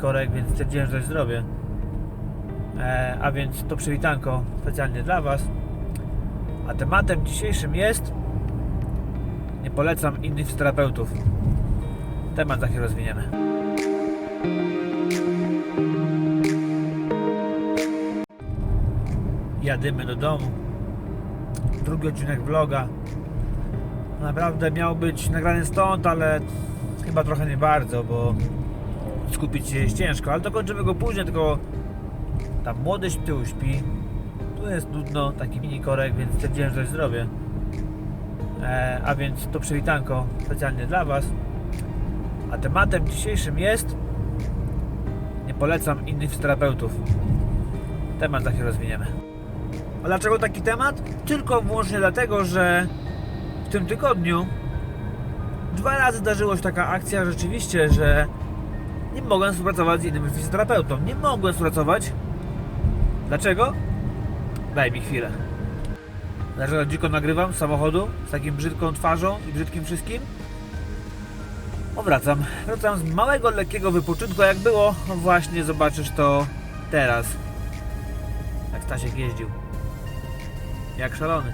korek, więc stwierdziłem, że coś zrobię. E, a więc to przywitanko specjalnie dla Was. A tematem dzisiejszym jest nie polecam innych fizjoterapeutów. Temat za chwilę rozwiniemy. Jadymy do domu. Drugi odcinek vloga. Naprawdę miał być nagrany stąd, ale chyba trochę nie bardzo, bo skupić się jest ciężko, ale dokończymy go później, tylko ta młodość w tyłu śpi. Tu jest nudno, taki mini korek, więc stwierdziłem, że zrobię. E, a więc to przywitanko specjalnie dla Was. A tematem dzisiejszym jest nie polecam innych fizjoterapeutów. Temat za chwilę rozwiniemy. A dlaczego taki temat? Tylko wyłącznie dlatego, że w tym tygodniu dwa razy zdarzyła się taka akcja rzeczywiście, że nie mogłem współpracować z innym fizjoterapeutą. Nie mogłem współpracować. Dlaczego? Daj mi chwilę. Dlaczego dziko nagrywam z samochodu z takim brzydką twarzą i brzydkim wszystkim? O, wracam. Wracam z małego, lekkiego wypoczynku, jak było. No właśnie, zobaczysz to teraz. Jak Stasiek jeździł. Jak szalony.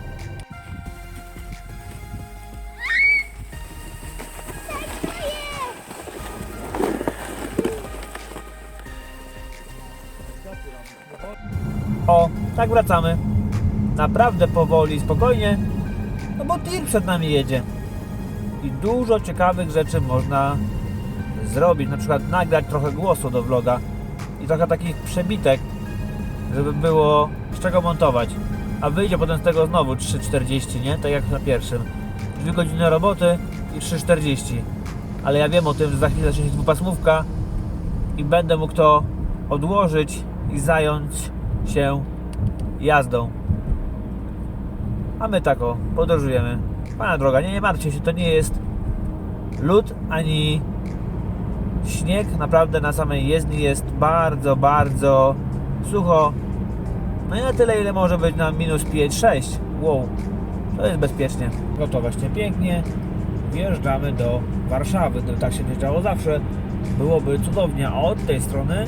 O, tak wracamy. Naprawdę powoli, spokojnie. No bo tir przed nami jedzie. I dużo ciekawych rzeczy można zrobić. Na przykład nagrać trochę głosu do vloga i trochę takich przebitek, żeby było z czego montować. A wyjdzie potem z tego znowu 3,40, nie? Tak jak na pierwszym. 2 godziny roboty i 3,40. Ale ja wiem o tym, że za chwilę zacznie się dwupasmówka i będę mógł to odłożyć i zająć się jazdą. A my tak o, podróżujemy. Pana droga, nie, nie martwcie się, to nie jest lód ani śnieg. Naprawdę na samej jezdni jest bardzo, bardzo sucho. No i na tyle, ile może być na minus 5-6. Wow, to jest bezpiecznie. No to właśnie pięknie. Wjeżdżamy do Warszawy. No, tak się wjeżdżało zawsze. Byłoby cudownie. A od tej strony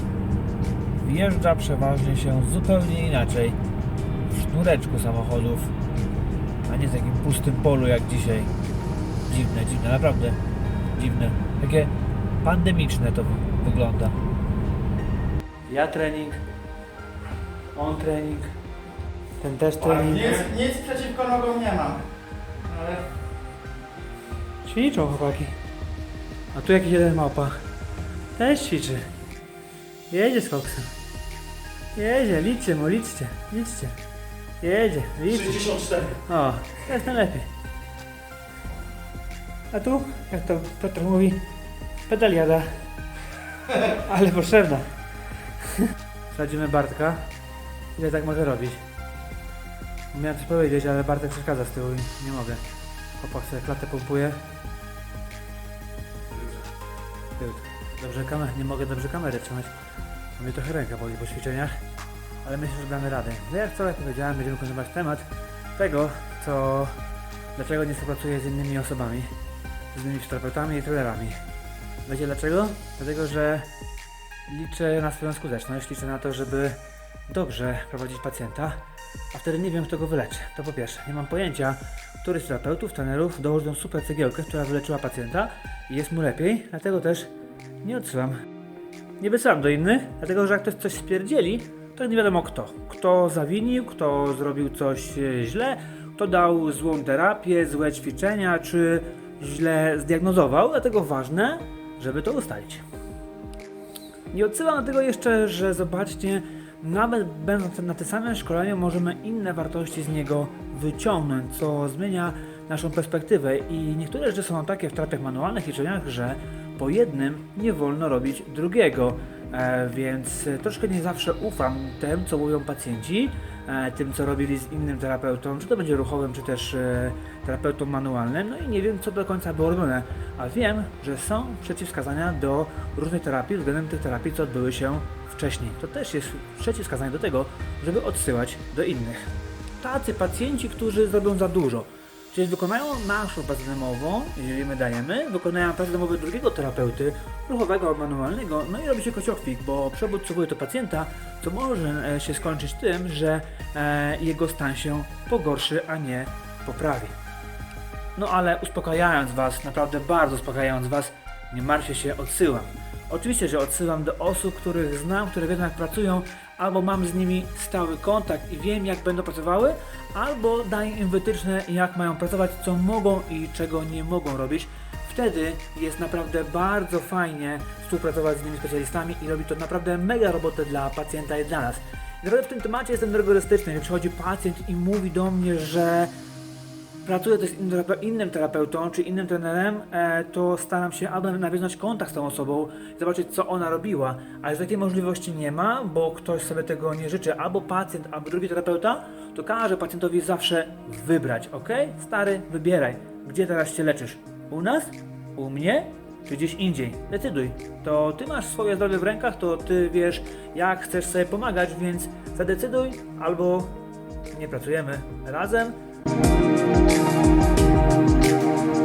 wjeżdża przeważnie się zupełnie inaczej. W sznureczku samochodów, a nie w takim pustym polu jak dzisiaj. Dziwne, dziwne, naprawdę dziwne. Takie pandemiczne to wy- wygląda. Ja trening, on trening, ten też trening. Nic, nic przeciwko nogom nie mam. Ale Ćwiczą chłopaki. A tu jakiś jeden małpa. Też ćwiczy. Jedzie z koksem. Jedzie, liczcie mu, liczcie, liczcie. Jedzie, liczcie. 64. O, jest najlepiej. A tu, jak to Piotr mówi, pedaliada. Ale potrzebna. Sprawdzimy Bartka. Ile tak może robić? Miałem coś powiedzieć, ale Bartek przeszkadza z tyłu i nie mogę. Chłopak sobie klatę pompuje. Dobrze kamer, nie mogę dobrze kamery trzymać. Mnie trochę ręka boli po ćwiczeniach. Ale myślę, że damy radę. No jak wczoraj powiedziałem, będziemy kontynuować temat tego, co, dlaczego nie współpracuję z innymi osobami, z innymi fizjoterapeutami i trenerami. Wiecie dlaczego? Dlatego, że liczę na swoją skuteczność, liczę na to, żeby dobrze prowadzić pacjenta, a wtedy nie wiem, kto go wyleczy. To po pierwsze, nie mam pojęcia, który z terapeutów, trenerów dołoży tą super cegiełkę, która wyleczyła pacjenta i jest mu lepiej, dlatego też nie odsyłam. Nie wysyłam do innych, dlatego że jak ktoś coś spierdzieli, to nie wiadomo kto. Kto zawinił, kto zrobił coś e, źle, kto dał złą terapię, złe ćwiczenia, czy źle zdiagnozował, dlatego ważne, żeby to ustalić. Nie odsyłam do tego jeszcze, że zobaczcie, nawet będąc na tym samym szkoleniu możemy inne wartości z niego wyciągnąć, co zmienia naszą perspektywę i niektóre rzeczy są takie w terapiach manualnych i że po jednym nie wolno robić drugiego, e, więc troszkę nie zawsze ufam tym, co mówią pacjenci, e, tym, co robili z innym terapeutą, czy to będzie ruchowym, czy też e, terapeutą manualnym, no i nie wiem, co do końca było robione, a wiem, że są przeciwwskazania do różnych terapii względem tych terapii, co odbyły się wcześniej. To też jest przeciwwskazanie do tego, żeby odsyłać do innych. Tacy pacjenci, którzy zrobią za dużo, Czyli wykonają naszą pracę domową, jeżeli my dajemy, wykonają pracę domową drugiego terapeuty, ruchowego manualnego, no i robi się kociokwik, bo przebudźcowuje to pacjenta, co może e, się skończyć tym, że e, jego stan się pogorszy, a nie poprawi. No ale uspokajając Was, naprawdę bardzo uspokajając Was, nie martwcie się, odsyłam. Oczywiście, że odsyłam do osób, których znam, które wiedzą jak pracują, albo mam z nimi stały kontakt i wiem jak będą pracowały, albo daję im wytyczne jak mają pracować, co mogą i czego nie mogą robić. Wtedy jest naprawdę bardzo fajnie współpracować z innymi specjalistami i robi to naprawdę mega robotę dla pacjenta i dla nas. Naprawdę w tym temacie jestem rygorystyczny, że przychodzi pacjent i mówi do mnie, że pracuję też z innym terape- innym terapeutą czy innym trenerem, e, to staram się albo nawiązać kontakt z tą osobą, zobaczyć co ona robiła. Ale że takiej możliwości nie ma, bo ktoś sobie tego nie życzy, albo pacjent, albo drugi terapeuta, to każe pacjentowi zawsze wybrać, ok? Stary, wybieraj, gdzie teraz się leczysz? U nas? U mnie? Czy gdzieś indziej? Decyduj. To ty masz swoje zdrowie w rękach, to ty wiesz, jak chcesz sobie pomagać, więc zadecyduj albo nie pracujemy razem, Thank you.